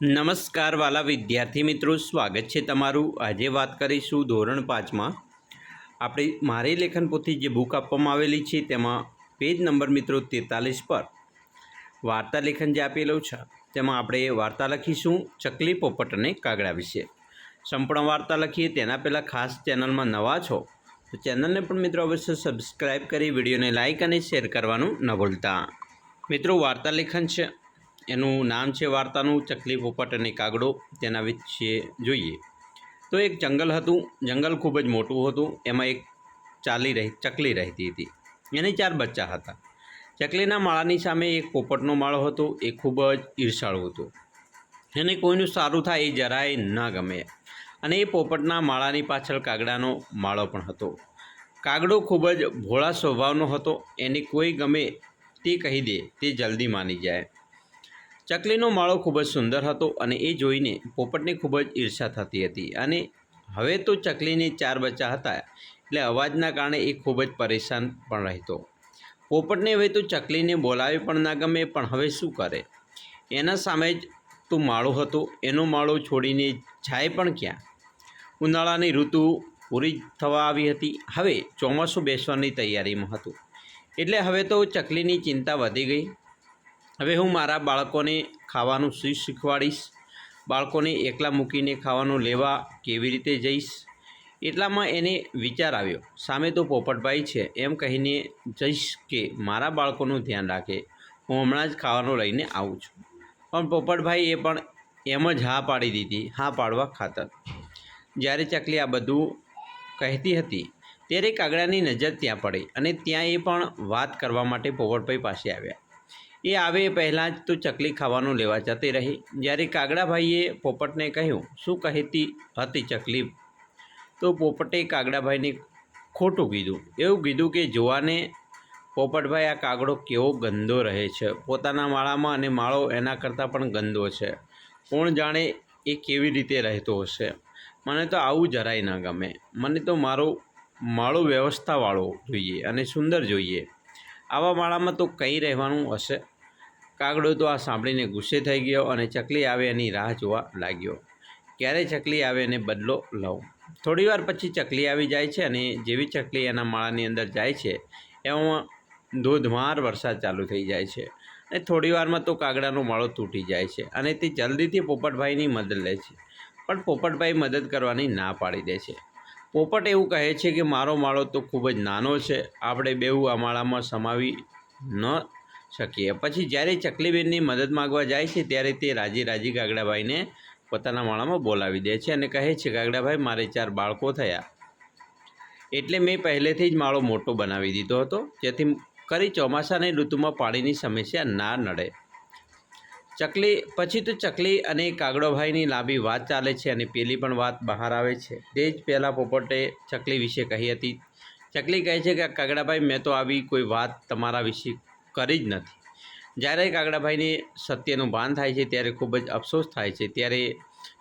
નમસ્કાર વાલા વિદ્યાર્થી મિત્રો, સ્વાગત છે તમારું. આજે વાત કરીશું ધોરણ પાંચમાં. આપણે મારી લેખન પોથી જે બુક આપવામાં આવેલી છે, તેમાં પેજ નંબર મિત્રો તેતાલીસ પર વાર્તા લેખન જે આપેલું છે, તેમાં આપણે વાર્તા લખીશું ચકલી પોપટ અને કાગડા વિશે. સંપૂર્ણ વાર્તા લખીએ, તેના પહેલાં ખાસ ચેનલમાં નવા છો, તો ચેનલને પણ મિત્રો અવશ્ય સબસ્ક્રાઈબ કરી વિડીયોને લાઇક અને શેર કરવાનું ન ભૂલતા. મિત્રો, વાર્તા લેખન છે એનું નામ છે વાર્તાનું ચકલી પોપટ અને કાગડો, તેના વિશે જોઈએ. તો એક જંગલ હતું, જંગલ ખૂબ જ મોટું હતું, એમાં એક ચાલી રહી, ચકલી રહેતી હતી. એને ચાર બચ્ચા હતા. ચકલીના માળાની સામે એક પોપટનો માળો હતો, એ ખૂબ જ ઈર્ષાળુ હતો. એને કોઈનું સારું થાય એ જરાય ન ગમે. અને એ પોપટના માળાની પાછળ કાગડાનો માળો પણ હતો. કાગડો ખૂબ જ ભોળા સ્વભાવનો હતો, એને કોઈ ગમે તે કહી દે, તે જલ્દી માની જાય. ચકલીનો માળો ખૂબ જ સુંદર હતો અને એ જોઈને પોપટને ખૂબ જ ઈર્ષા થતી હતી. અને હવે તો ચકલીને ચાર બચ્ચા હતા, એટલે અવાજના કારણે એ ખૂબ જ પરેશાન પણ રહેતો. પોપટને હવે તો ચકલીને બોલાવી પણ ના ગમે, પણ હવે શું કરે? એના સામે જ તો માળો હતો. એનો માળો છોડીને જાય પણ ક્યાં? ઉનાળાની ઋતુ પૂરી થવા આવી હતી. હવે ચોમાસું બેસવાની તૈયારીમાં હતું. એટલે હવે તો ચકલીની ચિંતા વધી ગઈ. હવે હું મારા બાળકોને ખાવાનું શું શીખવાડીશ? બાળકોને એકલા મૂકીને ખાવાનું લેવા કેવી રીતે જઈશ? એટલામાં એને વિચાર આવ્યો, સામે તો પોપટભાઈ છે, એમ કહીને જઈશ કે મારા બાળકોનું ધ્યાન રાખે, હું હમણાં જ ખાવાનું લઈને આવું છું. પણ પોપટભાઈ એ પણ એમ જ હા પાડી દીધી, હા પાડવા ખાતર. જ્યારે ચકલી આ બધું કહેતી હતી, ત્યારે કાગડાની નજર ત્યાં પડી અને ત્યાં એ પણ વાત કરવા માટે પોપટભાઈ પાસે આવ્યા. એ આવે એ પહેલાં જ તો ચકલી ખાવાનું લેવા જતી રહી. જ્યારે કાગડાભાઈએ પોપટને કહ્યું, શું કહેતી હતી ચકલી? તો પોપટે કાગડાભાઈને ખોટું કીધું. એવું કીધું કે, જોવાને, પોપટભાઈ, આ કાગડો કેવો ગંદો રહે છે. પોતાના માળામાં અને માળો એના કરતાં પણ ગંદો છે. કોણ જાણે એ કેવી રીતે રહેતો હશે? મને તો આવું જરાય ન ગમે. મને તો મારો માળો વ્યવસ્થાવાળો જોઈએ અને સુંદર જોઈએ. આવા માળામાં તો કંઈ રહેવાનું હશે. કાગડો તો આ સાંભળીને ગુસ્સે થઈ ગયો અને ચકલી આવે એની રાહ જોવા લાગ્યો. ક્યારે ચકલી આવે એને બદલો લઉં? થોડીવાર પછી ચકલી આવી જાય છે અને જેવી ચકલી એના માળાની અંદર જાય છે એમાં ધોધમાર વરસાદ ચાલુ થઈ જાય છે અને થોડીવારમાં તો કાગડાનો માળો તૂટી જાય છે અને તે જલ્દીથી પોપટભાઈની મદદ લે છે. પણ પોપટભાઈ મદદ કરવાની ના પાડી દે છે. પોપટ એવું કહે છે કે મારો માળો તો ખૂબ જ નાનો છે. આપણે બેઉ આ માળામાં સમાવી ન શકીએ. પછી જ્યારે ચકલીબેનની મદદ માગવા જાય છે, ત્યારે તે રાજી રાજી ગાગડાભાઈને પોતાના માળામાં બોલાવી દે છે અને કહે છે, ગાગડાભાઈ, મારે ચાર બાળકો થયા. એટલે મેં પહેલેથી જ માળો મોટો બનાવી દીધો હતો. જેથી કરી ચોમાસાની ઋતુમાં પાણીની સમસ્યા ના નડે. ચકલી, પછી તો ચકલી અને કાગડોભાઈની લાંબી વાત ચાલે છે અને પેલી પણ વાત બહાર આવે છે. તે જ પહેલાં પોપટે ચકલી વિશે કહી હતી. ચકલી કહે છે કે, કાગડાભાઈ, મેં તો આવી કોઈ વાત તમારા વિશે કરી જ નથી. જ્યારે કાગડાભાઈને સત્યનું ભાન થાય છે, ત્યારે ખૂબ જ અફસોસ થાય છે. ત્યારે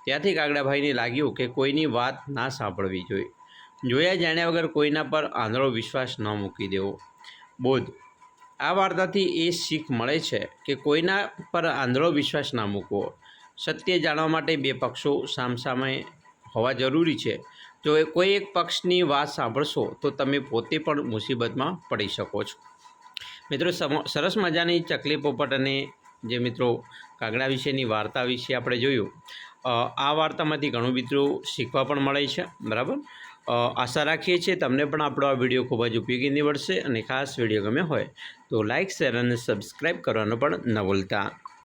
ત્યાંથી કાગડાભાઈને લાગ્યું કે કોઈની વાત ના સાંભળવી જોઈએ. જોયા જાણ્યા વગર કોઈના પર આંધળો વિશ્વાસ ન મૂકી દેવો. બોધ આ વાર્તાથી એ શીખ મળે છે કે કોઈના પર આંધળો વિશ્વાસ ના મૂકવો. સત્ય જાણવા માટે બે પક્ષો સામસામે હોવા જરૂરી છે. જો કોઈ એક પક્ષની વાત સાંભળશો, તો તમે પોતે પણ મુસીબતમાં પડી શકો છો. મિત્રો સરસ મજાની ચકલી પોપટ અને જે મિત્રો કાગડા વિશેની વાર્તા વિશે આપણે જોયું આ વાર્તામાંથી ઘણું મિત્રો શીખવા પણ મળે છે, બરાબર? આશા રાખીએ છીએ તમને પણ આપણો આ વીડિયો ખૂબ જ ઉપયોગી નીવડશે અને ખાસ વીડિયો ગમે હોય તો લાઇક શેર અને સબસ્ક્રાઈબ કરવાનું પણ ન ભૂલતા.